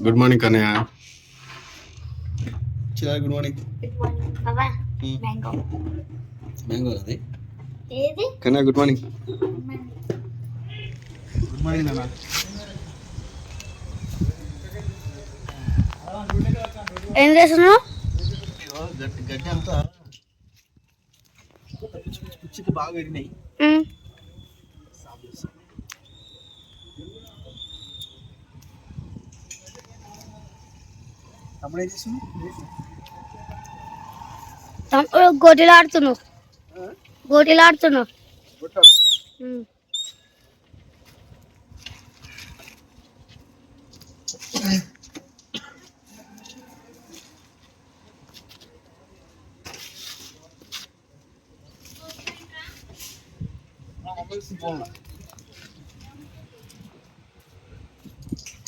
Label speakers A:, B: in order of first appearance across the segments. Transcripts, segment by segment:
A: Good morning Kannayya చిరా good morning
B: బాబా mango
A: mango అది?
B: ఏది?
A: Kannayya good morning good morning నాన్న
B: ఏం చేస్తున్నావు?
A: గడ్డి అంతా పిచ్చి పిచ్చి బాగా పెరిగినాయి తమ్ముడు ఏం చేస్తున్నావు
B: తమ్ముడు గోటీలు ఆడుతున్నావు గోటీలు ఆడుతున్నావు ఉమ్.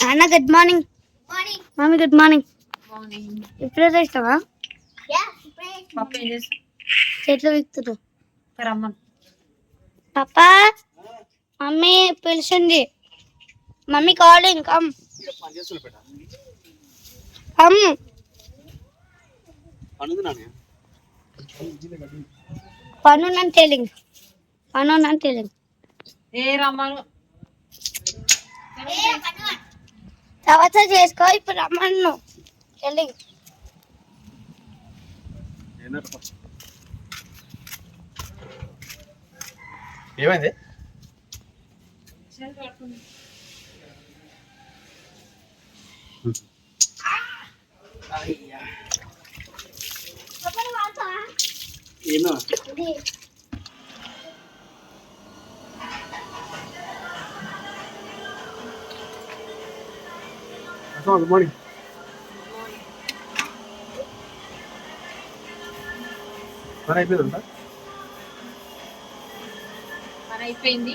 B: అన్న good morning mummy good morning ఇప్పుడే చేస్తావా
C: పప్పు ఏం చేసి.
B: చెట్లు
C: రమ్మను.
B: పాపా మమ్మీ పిలిచింది.
A: Mummy calling come.
B: కమ్. పను నన్ను టెలింగ్ పను నన్ను టెలింగ్
C: ఏ రమ్మను
B: తర్వాత చేసుకో ఇప్పుడు రమ్మను టెలింగ్
A: ఏమైంది? ఏమో. Good morning. పని అయిపోయిందా
C: పని అయిపోయింది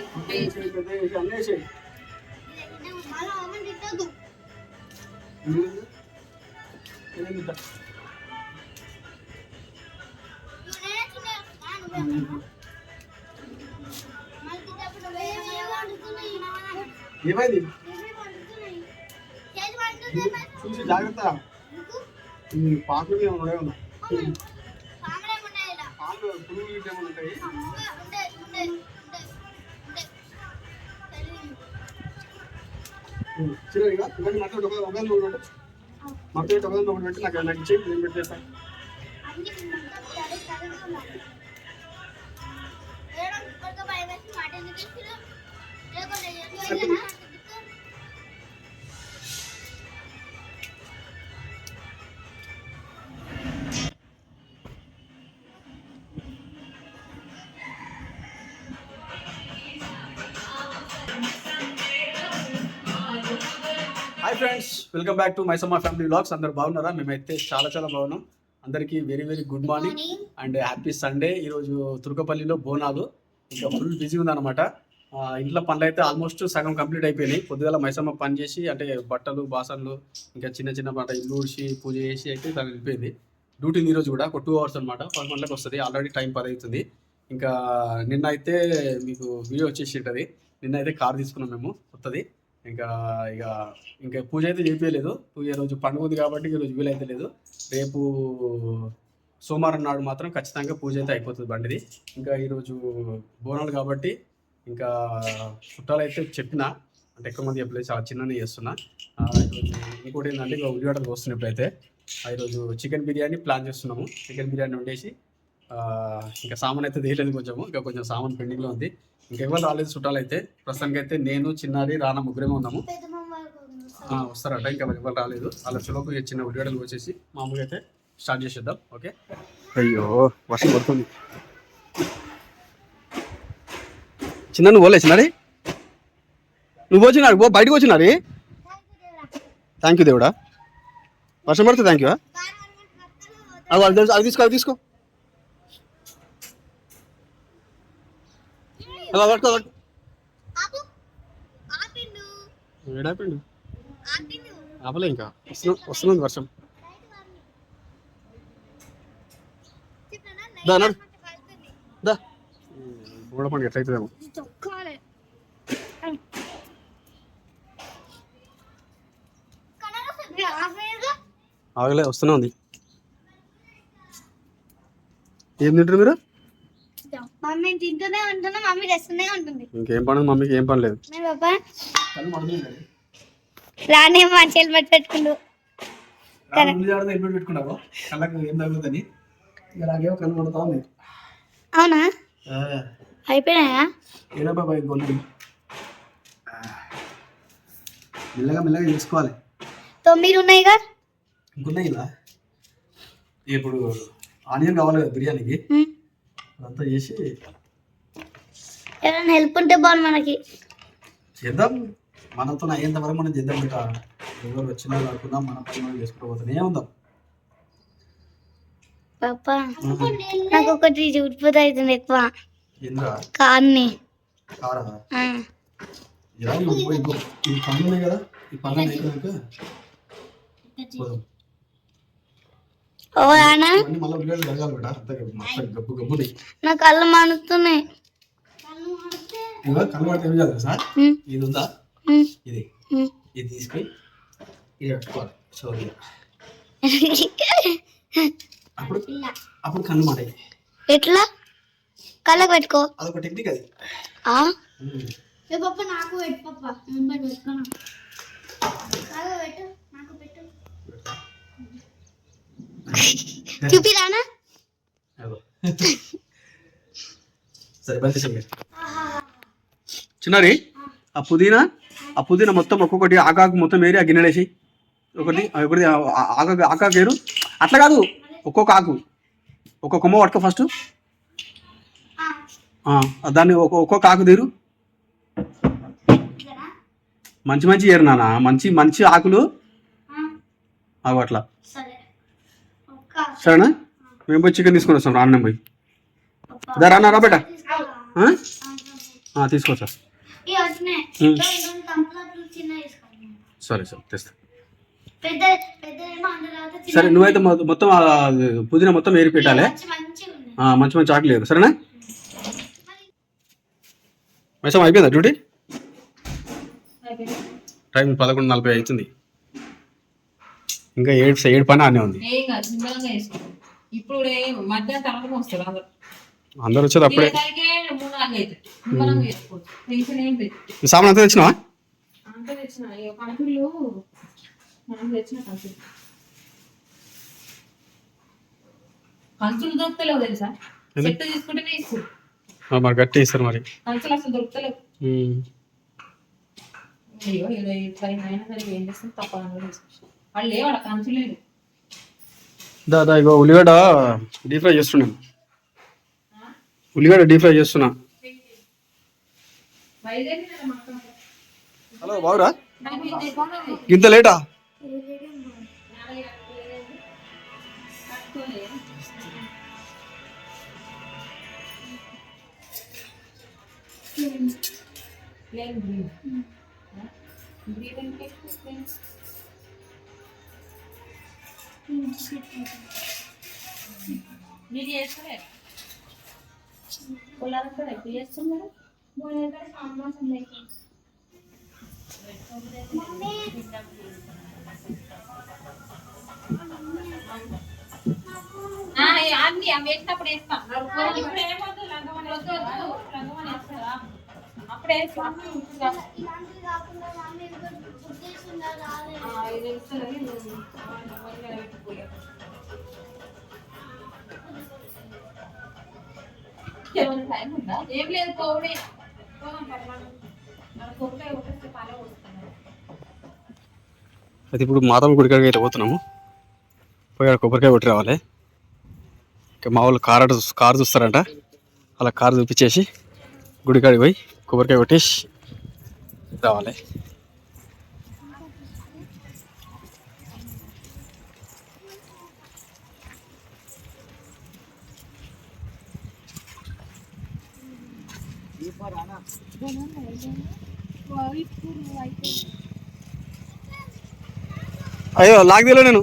A: ఏమైంది? చూసి జాగ్రత్త. ఏమైనా ఉండే ఉన్నా గిట్ల ఏమైనా ఉంటాయి చిన్నగా ఇవన్నీ మట్టి ఒక ఒకదాని పెట్టు మట్టి ఒకటి ఒకదాని ఒకటి పెట్టి నాకు నాకు ఇచ్చేయి నేను పెట్టేస్తాను hi friends welcome back to Maisamma family vlogs అందరు బాగున్నారా? మేమైతే చాలా చాలా బాగున్నాం. అందరికీ very very good morning and happy Sunday ఈరోజు తుర్కపల్లిలో బోనాలు. ఇంకా ఫుల్ బిజీ ఉందన్నమాట ఇంట్లో పనులు అయితే ఆల్మోస్ట్ సగం కంప్లీట్ అయిపోయినాయి. పొద్దుగల మైసమ్మ పని చేసి అంటే బట్టలు బాసన్లు ఇంకా చిన్న చిన్న మాట ఇల్లు ఊడ్చి పూజ చేసి అయితే తను వెళ్ళిపోయింది. డ్యూటీ ఈ రోజు కూడా ఒక టూ అవర్స్ అనమాట పది గంటలకు వస్తుంది. ఆల్రెడీ టైం పది అవుతుంది. ఇంకా నిన్న అయితే మీకు వీడియో వచ్చేసి ఉంటుంది నిన్న అయితే కార్ తీసుకున్నాం మేము కొత్తది. ఇంకా ఇక ఇంకా పూజ అయితే చేపించలేదు పూజ రోజు పండుగ ఉంది కాబట్టి ఈ రోజు వీలైతే లేదు. రేపు సోమవారం నాడు మాత్రం ఖచ్చితంగా పూజ అయితే అయిపోతుంది బండిది. ఇంకా ఈరోజు బోనాలు కాబట్టి ఇంకా చుట్టాలు అయితే చెప్పిన అంటే ఎక్కువ మంది చెప్పలేదు చాలా చిన్ననే చేస్తున్నా. ఈరోజు ఇంకోటి ఏంటంటే ఇక ఉల్లిగడ్డలు వస్తున్నప్పుడు అయితే ఈరోజు చికెన్ బిర్యానీ ప్లాన్ చేస్తున్నాము. చికెన్ బిర్యానీ వండేసి ఇంకా సామాన్ అయితే తీయలేదు కొంచెము. ఇంకా కొంచెం సామాన్ పెండింగ్లో ఉంది. ఇంకెవరు రాలేదు చుట్టాలు అయితే ప్రస్తుతానికి అయితే నేను చిన్నారి రానా ముగ్గురేమే ఉన్నాము. ఆ, వస్తారట. ఇంకా ఎవరు రాలేదు. అలా చులోపు చిన్న ఉల్లిగడ్డలు వచ్చేసి మామూలుగా అయితే స్టార్ట్ చేసేద్దాం. ఓకే? అయ్యో వర్షం పడుతుంది. చిన్న నువ్వు పోలే చిన్నారి? నువ్వు వచ్చినాడు పో బయటకు వచ్చినారి థ్యాంక్ యూ దేవుడా. వర్షం పడితే థ్యాంక్ యూ అది అది తెలుసు, అది తీసుకో అది తీసుకో. అలా పట్టుకో ఏడాపిండు? ఆపలే ఇంకా. వస్తున్నా వస్తున్నది వర్షం. దా నడు. దా. బోడ పండుగ ఎట్లయితుందేమో.
B: తొక్కాలి
A: ఆగలే వస్తూనే ఉంది. ఏం తింటారు మీరు?
B: మమ్మీ తింటూనే ఉంటున్నా మమ్మీ తెస్తూనే ఉంటుంది.
A: ఇంకేం పని మమ్మీకి? ఏం పని లేదు.
B: పాపా? రానే మా చెల్లి పట్టి పెట్టుకుండు.
A: హెల్మెట్ పెట్టుకున్నావు? కళ్ళకి ఏం ఉంది.
B: అవునా? అయిపోయినాయా?
A: ఏదో బాబాయ్ గొల్లు మెల్లగా మెల్లగా చేసుకోవాలి.
B: తొమ్మిది ఉన్నాయిగా
A: ఇంకున్నాయి ఇలా. ఇప్పుడు ఆనియన్ కావాలి బిర్యానీకి. అదంతా చేసి
B: ఎవరైనా హెల్ప్ ఉంటే బాగుంది మనకి.
A: చేద్దాం. మనతో అయ్యేంత వరకు మనం చేద్దాం బిడ్డ ఎవరు వచ్చినా కాకుండా మన పని మనం చేసుకోబోతూనే ఉందాం.
B: పాపా నాకు ఒకటి చూడిపోతే అవుతుంది ఎక్కువ. కాన్ని
A: కారా. ఇలా ఈ పనులు కదా. ఈ పనులు అయిపోయాక పోదాం
B: ఓ నాన్న
A: ఇవన్నీ మళ్ళీ ఉల్లిగడ్డలు కడగాలి బిడ్డ అంతా మొత్తం గబ్బు గబ్బు ఉన్నాయి
B: నా కళ్ళు మానుతున్నాయి.
A: కళ్ళు పడితే ఏం చేయాలి సార్ ఇది ఉందా? ఇది. ఇది తీసుకొని ఇది పెట్టుకోవాలి సోది అప్పుడు అప్పుడు కళ్ళు మాటాయి
B: ఎట్లా? కళ్ళకు పెట్టుకో.
A: అదొక టెక్నిక్ అది.
B: పప్ప నాకు పెట్టు పప్ప. నేను పెట్టుకున్నా పెట్టు. చూపిరానా.
A: సరే చిన్నారి ఆ పుదీనా ఆ పుదీనా మొత్తం ఒక్కొక్కటి ఆకాకు మొత్తం వేరి ఆ గిన్నెలేసి ఒకటి ఒకటి ఆకాకు ఆకాకు వేరు అట్లా కాదు ఒక్కొక్క ఆకు. ఒక్కొక్క కొమ్మ పట్టుకో ఫస్ట్ దాన్ని ఒక్కొ- ఒక్కొక్క ఆకు తీరు. మంచి మంచి ఏరు నాన్న. మంచి మంచి ఆకులు. అవి అట్లా. సరేనా? మేము పోయి చికెన్ తీసుకొని వస్తాం రాన్న పోయి. దా రానా రా బేట. తీసుకో. సార్ సరే సరే తెస్తా సరే నువ్వైతే మొ- మొత్తం పుదీనా మొత్తం ఏరి పెట్టాలి.
B: మంచి
A: మంచి మంచి ఆకులు ఏరు సరేనా? మేసం అయిపోయిందా డ్యూటీ. టైం పదకొండు నలభై అవుతుంది. ఇంకా ఏడు ఏడు పని ఆనే ఉంది.
C: ఇప్పుడు అందరు.
A: అందరు వచ్చేది అప్పుడే. సామాన్ అంతా తెచ్చినావా?
C: తెచ్చిన. కంచులు దొరుకుతలేవు తెలుసా?
A: ఎందుకు?
C: చెట్టు తీసుకుంటేనే ఇస్తారు.
A: మరి గట్టి ఇస్తారు మరి.
C: కంచులు అసలు దొరుకుతలేవు. అయ్యో ఇలా సరే ఏం చేస్తాం? తప్ప తీసుకొచ్చి వాళ్ళు లేవాడ కంచులు లేదు.
A: దా దా ఇగో ఉల్లిగడ్డ డీప్ ఫ్రై చేస్తున్నాను ఉల్లిగడ్డ డీప్ ఫ్రై చేస్తున్నా. హలో బావురా? ఇంత లేటా?
C: మీరు చేస్తలే పొలాలంతా ఎప్పుడు చేస్తున్నారు ఆ, ఏ- అన్ని అవి వేసినప్పుడు వేస్తా? అప్పుడు వేస్తా. ఇది వేస్తుంది, పెట్టుకోలే. ఏమైనా టైం ఉందా ఏం లేదు కోవిడే
A: అయితే ఇప్పుడు మాతమ్మ గుడికాడికి అయితే పోతున్నాము. పోయి ఆడ కొబ్బరికాయ కొట్టి రావాలి. ఇంకా మా వాళ్ళు కార్ కారు చూస్తారంట. అలా కారు చూపించేసి గుడికాడికి పోయి కొబ్బరికాయ కొట్టేసి రావాలి. అయ్యో లాగదేలే నేను.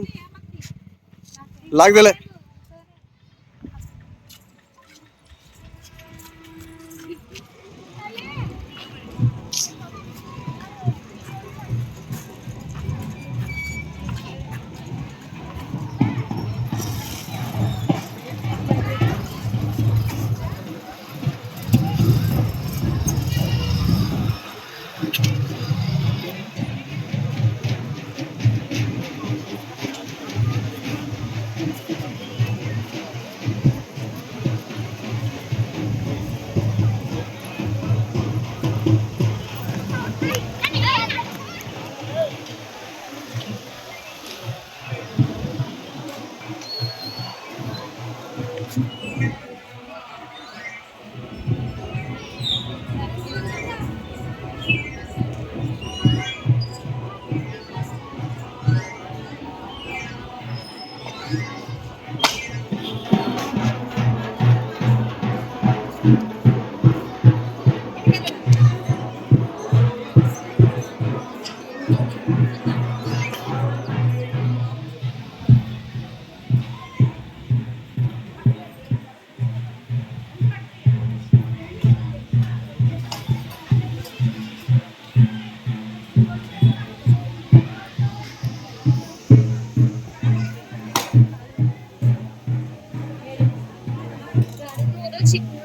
A: లాగదేలే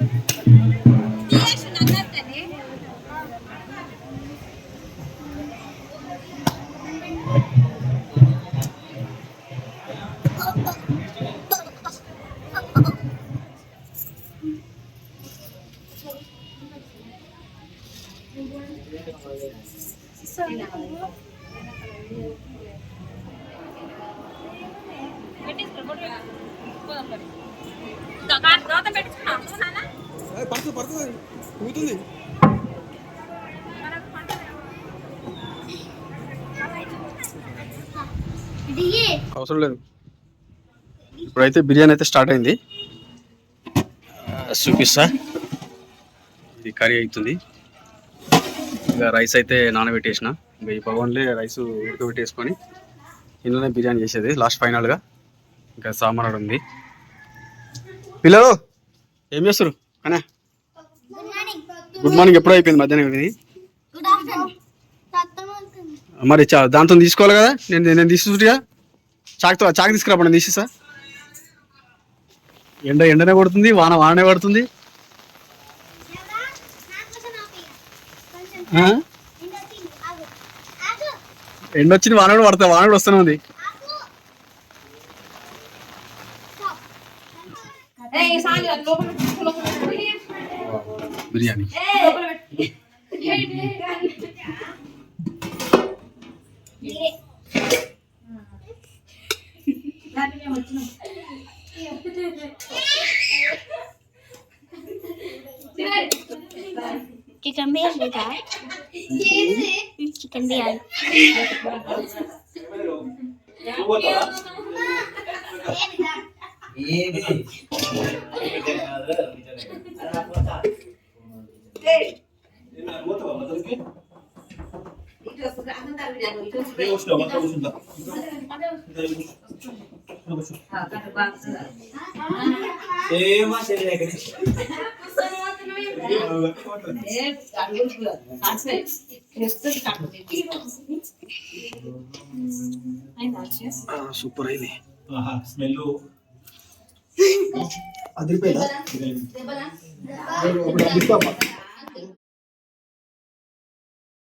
C: దోత పెట్టుకున్నాం నాన్న
A: పడుతుంది అవసరం లేదు. ఇప్పుడైతే బిర్యానీ అయితే స్టార్ట్ అయింది. చూపిస్తా. ఇది కర్రీ అవుతుంది. ఇంకా రైస్ అయితే నానబెట్టేసిన. ఇంకా ఈ పవన్లే రైస్ ఉడకబెట్టేసుకొని ఇందులోనే బిర్యానీ చేసేది. లాస్ట్ ఫైనల్గా. ఇంకా సాంబార్ ఉంది. పిల్లలు? ఏం చేస్తారు కానీ
B: గుడ్ మార్నింగ్
A: ఎప్పుడో అయిపోయింది మధ్యాహ్నం ఇది
B: గుడ్ ఆఫ్టర్నూన్ తత్వం
A: మరి చా దాంతో తీసుకోవాలి కదా? నేను నేను తీసుకుంటుగా చాక్తో చాక్ తీసుకురాపండి తీసేసా ఎండ ఎండనే పడుతుంది వాన వాననే పడుతుంది. ఎండ వచ్చింది. వాన కూడా పడుతుంది వాన కూడా వస్తూనే ఉంది. బిర్యానీ
C: లోపల పెట్టు. దానికి మేము వచ్చినాం.
B: Chicken biryani chicken biryani
A: super అయింది
D: స్మెల్
A: అదిరిపోయిందా